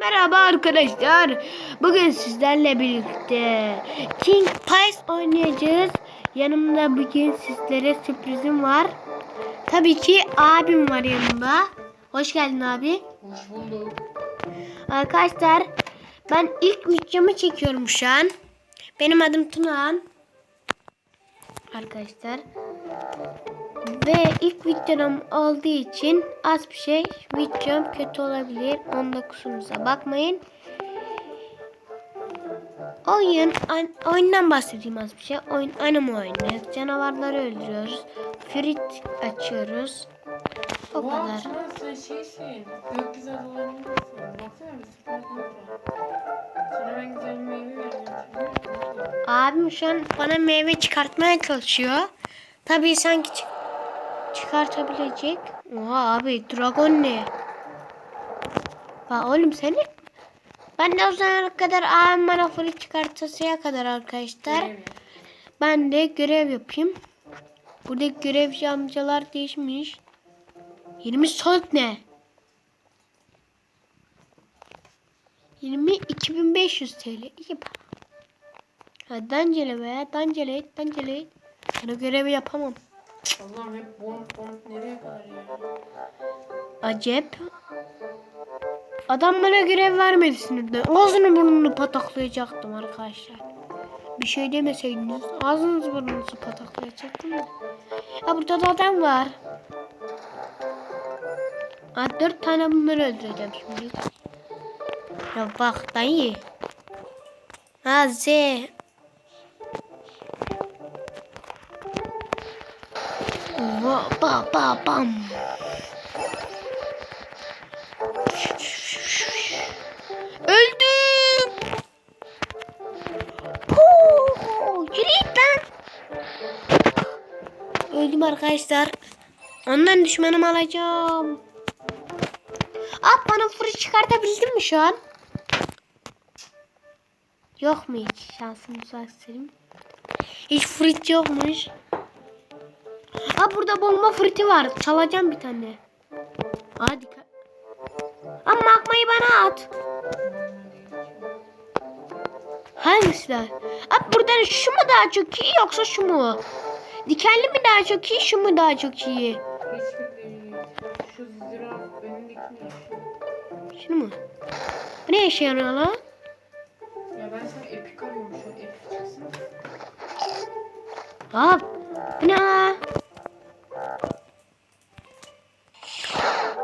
Merhaba arkadaşlar. Bugün sizlerle birlikte King Pies oynayacağız. Yanımda bugün sizlere sürprizim var. Tabii ki abim var yanımda. Hoş geldin abi. Hoş bulduk. Arkadaşlar ben ilk videomu çekiyorum şu an. Benim adım Tunağan. Arkadaşlar. Ve ilk videom olduğu için az bir şey videom kötü olabilir. Onda kusurumuza bakmayın. Oyun, oyundan bahsedeyim az bir şey. Oyun, anime oynuyoruz. Canavarları öldürüyoruz. Frit açıyoruz. O Oha, kadar. Çınar sen şeysin. Gökyüzü adalarındasın. Baksana bir süper var. Sana ben güzel bir meyve vereceğim. şimdi. Abim şu an bana meyve çıkartmaya çalışıyor. Tabii sanki çık- çıkartabilecek. Oha abi dragon ne? Bak oğlum seni ben de o zamana kadar abim bana fırı çıkartasıya kadar arkadaşlar. Ben de görev yapayım. Buradaki görevci amcalar değişmiş. 20 salt ne? 20 2500 TL. İyi bak. Ha dancele be. Dancele. Dancele. Sana görevi yapamam. Allah'ım hep bomb bomb nereye kadar ya? Acep. Adam bana görev vermedi sinirden. Ağzını burnunu pataklayacaktım arkadaşlar. Bir şey demeseydiniz ağzınızı burnunuzu pataklayacaktım da. Ya burada da adam var. Ha, dört tane bunları öldüreceğim şimdi. Ya bak dayı. Ha Z. Oha, ba ba bam. Öldüm. Huu, Yürü git lan. Öldüm arkadaşlar. Ondan düşmanımı alacağım. At bana fırı çıkartabildin mi şu an? Yok mu hiç şansım göstereyim. Hiç frit yokmuş. Ha burada bomba friti var. Çalacağım bir tane. Hadi. Ama akmayı bana at. Hangisi daha? Abi burada şu mu daha çok iyi yoksa şu mu? Dikenli mi daha çok iyi, şu mu daha çok iyi? Şu zira önündekini yaşıyor. Şunu mu? Bu ne işe yarıyor lan? Ya ben sana epik arıyorum şu epik çıksın. Hop. Bu ne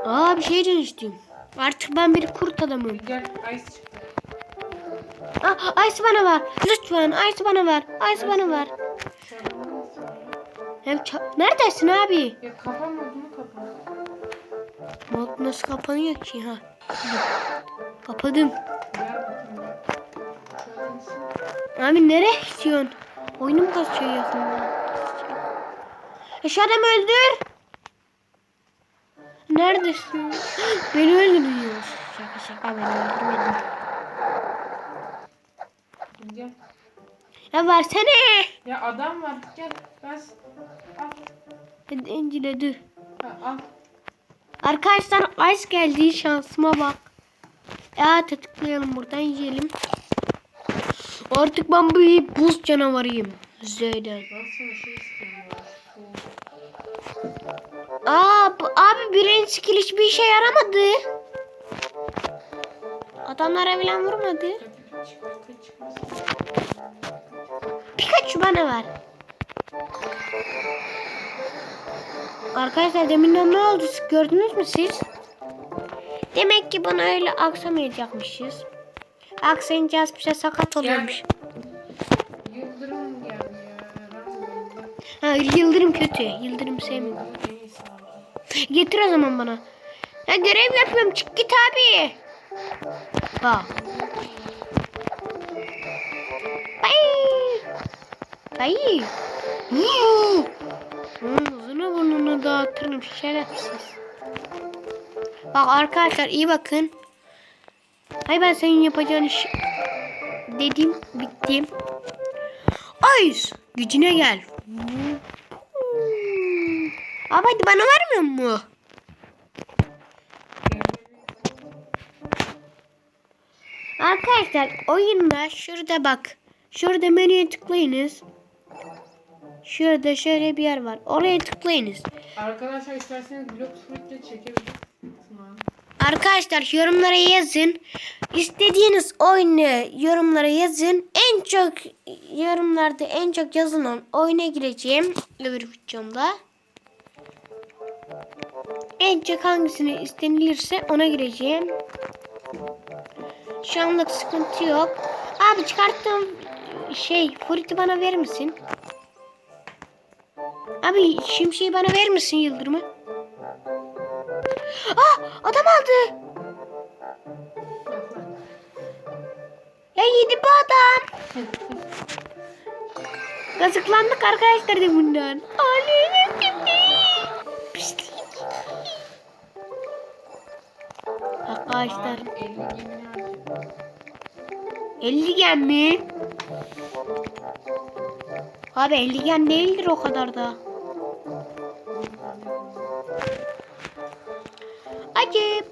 Aa bir şey dönüştüm. Artık ben bir kurt adamım. Gel ice çıktı. Aa, Ice bana ver. Lütfen Ice bana ver. Ice bana ver. Hem Neredesin abi? Ya kapan modunu kapan. Mod nasıl kapanıyor ki ha? Kapadım. Abi nereye gidiyorsun? Oyunum kasıyor yakında. Şu adamı öldür. Neredesin? Beni öldürüyor. Şaka şaka beni öldürmedin. Gel. Ya versene. Ya adam var. Gel. S- al. Hadi Encile dur. Ha, al. Arkadaşlar Ice geldi şansıma bak. Ya tıklayalım buradan yiyelim. Artık ben bir buz canavarıyım. Ben sana şey. Şu Aa abi birinci skill hiçbir işe yaramadı. Adamlara bile vurmadı. Pikachu bana ver. Arkadaşlar deminden ne oldu gördünüz mü siz? Demek ki bunu öyle aksamayacakmışız. Aksayınca az bir şey sakat oluyormuş. Yıldırım Ramazan. Ha yıldırım kötü. Yıldırım sevmiyorum. Getir o zaman bana. Ya görev yapıyorum. Çık git abi. Bak. Bay. Bay. Ağzını burnunu dağıtırım şerefsiz. Bak arkadaşlar iyi bakın. Hay ben senin yapacağın iş dedim bittim. Ayız gücüne gel. Abi hadi bana vermiyor mu? Arkadaşlar oyunda şurada bak. Şurada menüye tıklayınız. Şurada şöyle bir yer var. Oraya tıklayınız. Arkadaşlar isterseniz blok fruitle çekebilirsiniz. Arkadaşlar yorumlara yazın. İstediğiniz oyunu yorumlara yazın. En çok yorumlarda en çok yazılan oyuna gireceğim öbür videomda. En çok hangisini istenilirse ona gireceğim. Şu anlık sıkıntı yok. Abi çıkarttığım şey Furit'i bana verir misin? Abi şimşeği bana verir misin Yıldırım'ı? Ah adam aldı. Ya yedi bu adam. Kazıklandık arkadaşlar da bundan. Ali Arkadaşlar 50 gemini harcadım. 50 gen mi? Abi 50 gen değildir o kadar da. Acip.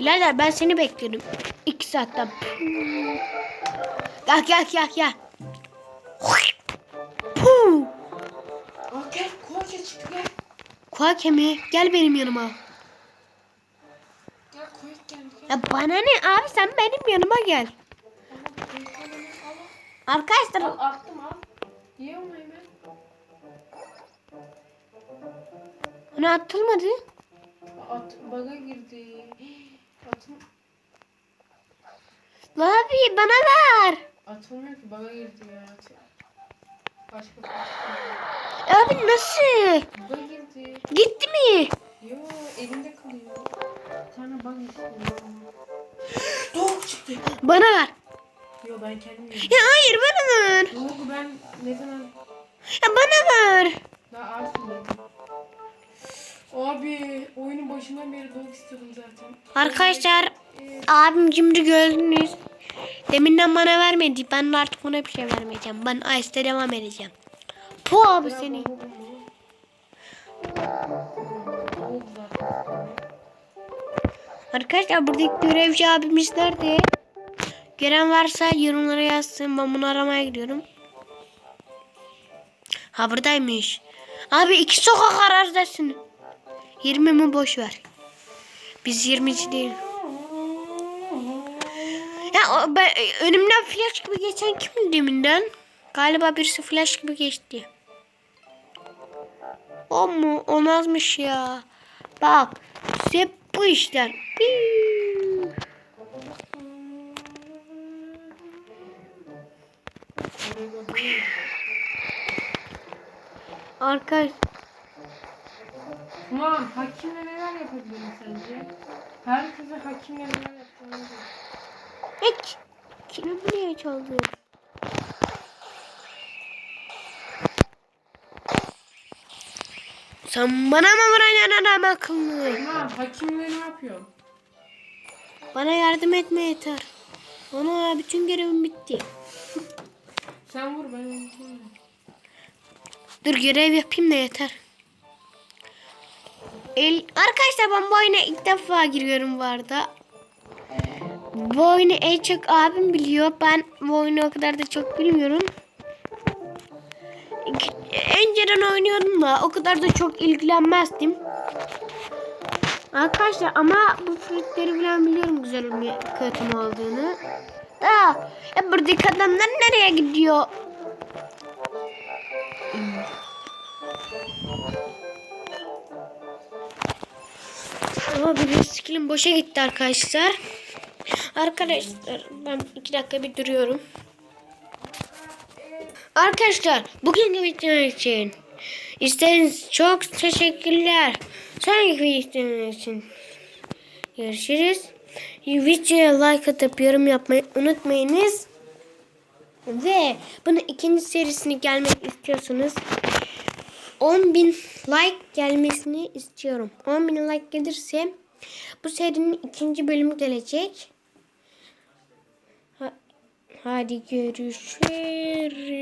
Birader ben seni bekliyorum. 2 saatten. Gel gel gel gel. Puh. Gel çıktı gel. Kuake mi? Gel benim yanıma. Gel koyuk geldi gel. Ya bana ne abi sen benim yanıma gel. Arkadaşlar Al attım al. Ye onu hemen. ona atılmadı. At baga girdi. Atım La abi bana ver. atılmıyor ki baga girdi ya. Başka bir Abi nasıl? Baga girdi. Gitti mi? Yo elinde kalıyor. Tane bug istiyorum. Doğuk çıktı. Bana ver. Yo ben kendim yedim. Ya hayır bana ver. Doğuk ben ne zaman Ya bana ver. daha Arsun yedim. Abi oyunun başından beri doğuk istiyordum zaten. Arkadaşlar Ee, abim cimri gördünüz. Deminden bana vermedi. Ben artık ona bir şey vermeyeceğim. Ben Ice'de devam edeceğim. Bu abi seni. Arkadaşlar buradaki görevci abimiz nerede? Gören varsa yorumlara yazsın. Ben bunu aramaya gidiyorum. Ha buradaymış. Abi iki sokak arardasın. 20 mi boş ver. Biz 20'ci değil. Ya ben, önümden flash gibi geçen kimdi deminden? Galiba birisi flash gibi geçti. O mu? O nazmış ya. Bak. Bu işler. Arkadaş. Ulan hakimle neler yapabilirim sence? Herkese hakimle neler yapacağını Hiç. Kimi buraya çaldı? Sen bana mı vuracaksın adam akıllı? Ulan hakimle ne yapıyor? Bana yardım etme yeter. Bana bütün görevim bitti. Sen vur ben. Dur görev yapayım da yeter. El, arkadaşlar ben bu oyuna ilk defa giriyorum bu arada. Bu oyunu en çok abim biliyor. Ben bu oyunu o kadar da çok bilmiyorum. Önceden oynuyordum da o kadar da çok ilgilenmezdim. Arkadaşlar ama bu fruitleri falan biliyorum güzel mi kötü mü olduğunu. Da ya buradaki adamlar nereye gidiyor? Ama bir skillim boşa gitti arkadaşlar. Arkadaşlar ben iki dakika bir duruyorum. Arkadaşlar bugünkü video için isterseniz çok teşekkürler. Sonraki video için görüşürüz. Videoya like atıp yorum yapmayı unutmayınız. Ve bunun ikinci serisini gelmek istiyorsanız 10.000 like gelmesini istiyorum. 10.000 like gelirse bu serinin ikinci bölümü gelecek. Ha- Hadi görüşürüz.